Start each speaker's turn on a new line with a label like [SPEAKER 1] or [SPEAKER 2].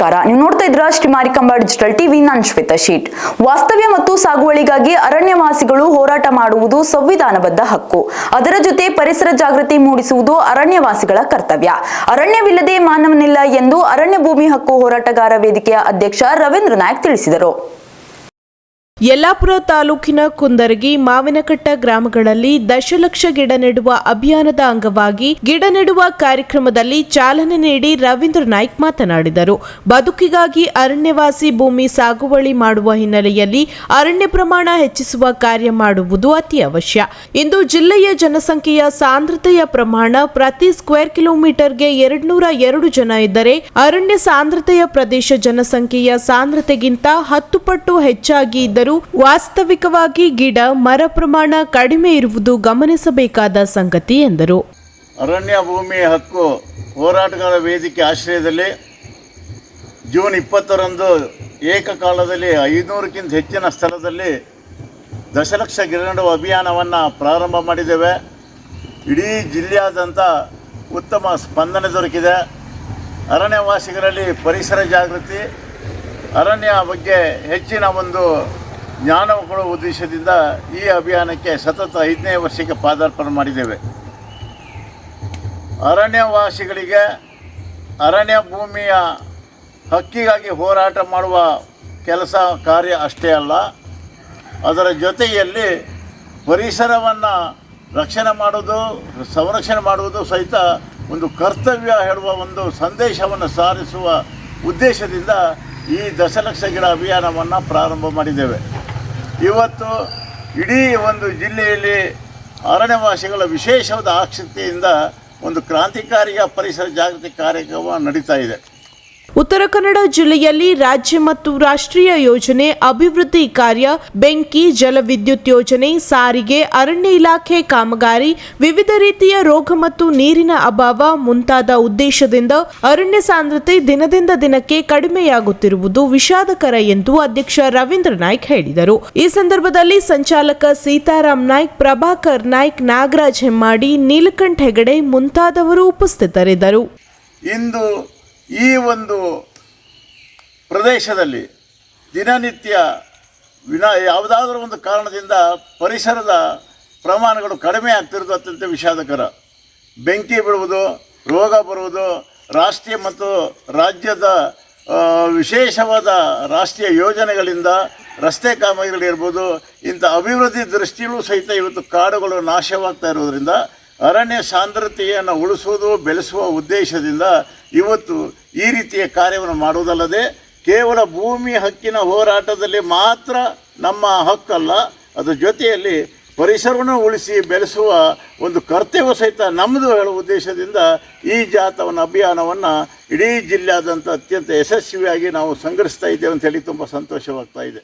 [SPEAKER 1] ನಮಸ್ಕಾರ. ನೀವು ನೋಡ್ತಾ ಇದ್ರ ಶ್ರೀ ಮಾರಿಕಂಬ ಡಿಜಿಟಲ್ ಟಿವಿ. ನಾನು ಶ್ವೇತಾ ಶೀಟ್. ವಾಸ್ತವ್ಯ ಮತ್ತು ಸಾಗುವಳಿಗಾಗಿ ಅರಣ್ಯವಾಸಿಗಳು ಹೋರಾಟ ಮಾಡುವುದು ಸಂವಿಧಾನಬದ್ಧ ಹಕ್ಕು. ಅದರ ಜೊತೆ ಪರಿಸರ ಜಾಗೃತಿ ಮೂಡಿಸುವುದು ಅರಣ್ಯವಾಸಿಗಳ ಕರ್ತವ್ಯ. ಅರಣ್ಯವಿಲ್ಲದೆ ಮಾನವನಿಲ್ಲ ಎಂದು ಅರಣ್ಯ ಭೂಮಿ ಹಕ್ಕು ಹೋರಾಟಗಾರ ವೇದಿಕೆಯ ಅಧ್ಯಕ್ಷ ರವೀಂದ್ರ ನಾಯಕ್ ತಿಳಿಸಿದರು.
[SPEAKER 2] ಯಲ್ಲಾಪುರ ತಾಲೂಕಿನ ಕುಂದರಗಿ ಮಾವಿನಕಟ್ಟ ಗ್ರಾಮಗಳಲ್ಲಿ ದಶಲಕ್ಷ ಗಿಡ ನೆಡುವ ಅಭಿಯಾನದ ಅಂಗವಾಗಿ ಗಿಡ ನೆಡುವ ಕಾರ್ಯಕ್ರಮದಲ್ಲಿ ಚಾಲನೆ ನೀಡಿ ರವೀಂದ್ರ ನಾಯ್ಕ್ ಮಾತನಾಡಿದರು. ಬದುಕಿಗಾಗಿ ಅರಣ್ಯವಾಸಿ ಭೂಮಿ ಸಾಗುವಳಿ ಮಾಡುವ ಹಿನ್ನೆಲೆಯಲ್ಲಿ ಅರಣ್ಯ ಪ್ರಮಾಣ ಹೆಚ್ಚಿಸುವ ಕಾರ್ಯ ಮಾಡುವುದು ಅತಿ ಅವಶ್ಯ. ಇಂದು ಜಿಲ್ಲೆಯ ಜನಸಂಖ್ಯೆಯ ಸಾಂದ್ರತೆಯ ಪ್ರಮಾಣ ಪ್ರತಿ ಸ್ಕ್ವೇರ್ ಕಿಲೋಮೀಟರ್ಗೆ ಎರಡ್ನೂರ ಎರಡು ಜನ ಇದ್ದರೆ ಅರಣ್ಯ ಸಾಂದ್ರತೆಯ ಪ್ರದೇಶ ಜನಸಂಖ್ಯೆಯ ಸಾಂದ್ರತೆಗಿಂತ ಹತ್ತು ಪಟ್ಟು ಹೆಚ್ಚಾಗಿ ಇದ್ದರೂ ವಾಸ್ತವಿಕವಾಗಿ ಗಿಡ ಮರ ಪ್ರಮಾಣ ಕಡಿಮೆ ಇರುವುದು ಗಮನಿಸಬೇಕಾದ ಸಂಗತಿ ಎಂದರು.
[SPEAKER 3] ಅರಣ್ಯ ಭೂಮಿ ಹಕ್ಕು ಹೋರಾಟಗಾರ ವೇದಿಕೆ ಆಶ್ರಯದಲ್ಲಿ ಜೂನ್ ಇಪ್ಪತ್ತರಂದು ಏಕಕಾಲದಲ್ಲಿ ಐನೂರಕ್ಕಿಂತ ಹೆಚ್ಚಿನ ಸ್ಥಳದಲ್ಲಿ ದಶಲಕ್ಷ ಗಿಡ ನೆಡುವ ಅಭಿಯಾನವನ್ನು ಪ್ರಾರಂಭ ಮಾಡಿದ್ದೇವೆ. ಇಡೀ ಜಿಲ್ಲೆಯಾದ್ಯಂತ ಉತ್ತಮ ಸ್ಪಂದನೆ ದೊರಕಿದೆ. ಅರಣ್ಯವಾಸಿಗರಲ್ಲಿ ಪರಿಸರ ಜಾಗೃತಿ, ಅರಣ್ಯ ಬಗ್ಗೆ ಹೆಚ್ಚಿನ ಒಂದು ಜ್ಞಾನ ಕೊಡುವ ಉದ್ದೇಶದಿಂದ ಈ ಅಭಿಯಾನಕ್ಕೆ ಸತತ ಐದನೇ ವರ್ಷಕ್ಕೆ ಪಾದಾರ್ಪಣೆ ಮಾಡಿದ್ದೇವೆ. ಅರಣ್ಯವಾಸಿಗಳಿಗೆ ಅರಣ್ಯ ಭೂಮಿಯ ಹಕ್ಕಿಗಾಗಿ ಹೋರಾಟ ಮಾಡುವ ಕೆಲಸ ಕಾರ್ಯ ಅಷ್ಟೇ ಅಲ್ಲ, ಅದರ ಜೊತೆಯಲ್ಲಿ ಪರಿಸರವನ್ನು ರಕ್ಷಣೆ ಮಾಡೋದು ಸಂರಕ್ಷಣೆ ಮಾಡುವುದು ಸಹಿತ ಒಂದು ಕರ್ತವ್ಯ ಹೇಳುವ ಒಂದು ಸಂದೇಶವನ್ನು ಸಾರಿಸುವ ಉದ್ದೇಶದಿಂದ ಈ ದಶಲಕ್ಷ ಗಿಡ ಅಭಿಯಾನವನ್ನು ಪ್ರಾರಂಭ ಮಾಡಿದ್ದೇವೆ. ಇವತ್ತು ಇಡೀ ಒಂದು ಜಿಲ್ಲೆಯಲ್ಲಿ ಅರಣ್ಯವಾಸಿಗಳ ವಿಶೇಷವಾದ ಆಸಕ್ತಿಯಿಂದ ಒಂದು ಕ್ರಾಂತಿಕಾರಿಯ ಪರಿಸರ ಜಾಗೃತಿ ಕಾರ್ಯಕ್ರಮ ನಡೀತಾ ಇದೆ.
[SPEAKER 2] ಉತ್ತರ ಕನ್ನಡ ಜಿಲ್ಲೆಯಲ್ಲಿ ರಾಜ್ಯ ಮತ್ತು ರಾಷ್ಟ್ರೀಯ ಯೋಜನೆ ಅಭಿವೃದ್ಧಿ ಕಾರ್ಯ, ಬೆಂಕಿ ಜಲವಿದ್ಯುತ್ ಯೋಜನೆ, ಸಾರಿಗೆ, ಅರಣ್ಯ ಇಲಾಖೆ ಕಾಮಗಾರಿ, ವಿವಿಧ ರೀತಿಯ ರೋಗ ಮತ್ತು ನೀರಿನ ಅಭಾವ ಮುಂತಾದ ಉದ್ದೇಶದಿಂದ ಅರಣ್ಯ ಸಾಂದ್ರತೆ ದಿನದಿಂದ ದಿನಕ್ಕೆ ಕಡಿಮೆಯಾಗುತ್ತಿರುವುದು ವಿಷಾದಕರ ಎಂದು ಅಧ್ಯಕ್ಷ ರವೀಂದ್ರ ನಾಯ್ಕ್ ಹೇಳಿದರು. ಈ ಸಂದರ್ಭದಲ್ಲಿ ಸಂಚಾಲಕ ಸೀತಾರಾಮ್ ನಾಯ್ಕ್, ಪ್ರಭಾಕರ್ ನಾಯ್ಕ್, ನಾಗರಾಜ್ ಹೆಮ್ಮಾಡಿ, ನೀಲಕಂಠ ಹೆಗಡೆ ಮುಂತಾದವರು ಉಪಸ್ಥಿತರಿದ್ದರು.
[SPEAKER 3] ಇಂದು ಈ ಒಂದು ಪ್ರದೇಶದಲ್ಲಿ ದಿನನಿತ್ಯ ವಿನ ಯಾವುದಾದ್ರೂ ಒಂದು ಕಾರಣದಿಂದ ಪರಿಸರದ ಪ್ರಮಾಣಗಳು ಕಡಿಮೆ ಆಗ್ತಿರೋದು ಅತ್ಯಂತ ವಿಷಾದಕರ. ಬೆಂಕಿ ಬಿಡುವುದು ರೋಗ ಬರುವುದು, ರಾಷ್ಟ್ರೀಯ ಮತ್ತು ರಾಜ್ಯದ ವಿಶೇಷವಾದ ರಾಷ್ಟ್ರೀಯ ಯೋಜನೆಗಳಿಂದ ರಸ್ತೆ ಕಾಮಗಾರಿಗಳಿರ್ಬೋದು, ಇಂಥ ಅಭಿವೃದ್ಧಿ ದೃಷ್ಟಿಯಲ್ಲೂ ಸಹಿತ ಇವತ್ತು ಕಾಡುಗಳು ನಾಶವಾಗ್ತಾ ಇರೋದ್ರಿಂದ ಅರಣ್ಯ ಸಾಂದ್ರತೆಯನ್ನು ಉಳಿಸುವುದು ಬೆಳೆಸುವ ಉದ್ದೇಶದಿಂದ ಇವತ್ತು ಈ ರೀತಿಯ ಕಾರ್ಯವನ್ನು ಮಾಡುವುದಲ್ಲದೆ ಕೇವಲ ಭೂಮಿ ಹಕ್ಕಿನ ಹೋರಾಟದಲ್ಲಿ ಮಾತ್ರ ನಮ್ಮ ಹಕ್ಕಲ್ಲ, ಅದರ ಜೊತೆಯಲ್ಲಿ ಪರಿಸರವನ್ನು ಉಳಿಸಿ ಬೆಳೆಸುವ ಒಂದು ಕರ್ತವ್ಯ ಸಹಿತ ನಮ್ಮದು ಹೇಳುವ ಉದ್ದೇಶದಿಂದ ಈ ಜಾತವನ ಅಭಿಯಾನವನ್ನು ಇಡೀ ಜಿಲ್ಲೆಯಾದಂಥ ಅತ್ಯಂತ ಯಶಸ್ವಿಯಾಗಿ ನಾವು ಸಂಘರಿಸ್ತಾ ಇದ್ದೇವೆ ಅಂತ ಹೇಳಿ ತುಂಬ ಸಂತೋಷವಾಗ್ತಾ ಇದೆ.